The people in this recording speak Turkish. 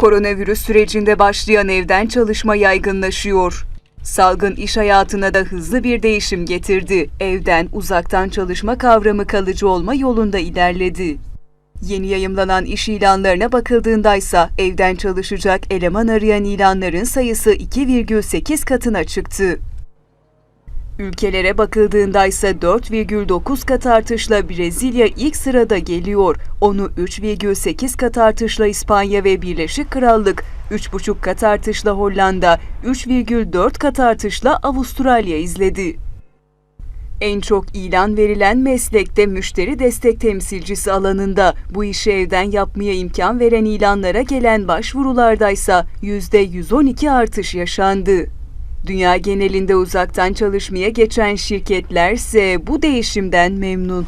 Koronavirüs sürecinde başlayan evden çalışma yaygınlaşıyor. Salgın iş hayatına da hızlı bir değişim getirdi. Evden, uzaktan çalışma kavramı kalıcı olma yolunda ilerledi. Yeni yayımlanan iş ilanlarına bakıldığında ise evden çalışacak eleman arayan ilanların sayısı 2,8 katına çıktı. Ülkelere bakıldığında ise 4,9 kat artışla Brezilya ilk sırada geliyor. Onu 3,8 kat artışla İspanya ve Birleşik Krallık, 3,5 kat artışla Hollanda, 3,4 kat artışla Avustralya izledi. En çok ilan verilen meslekte müşteri destek temsilcisi alanında bu işi evden yapmaya imkan veren ilanlara gelen başvurulardaysa %112 artış yaşandı. Dünya genelinde uzaktan çalışmaya geçen şirketler ise bu değişimden memnun.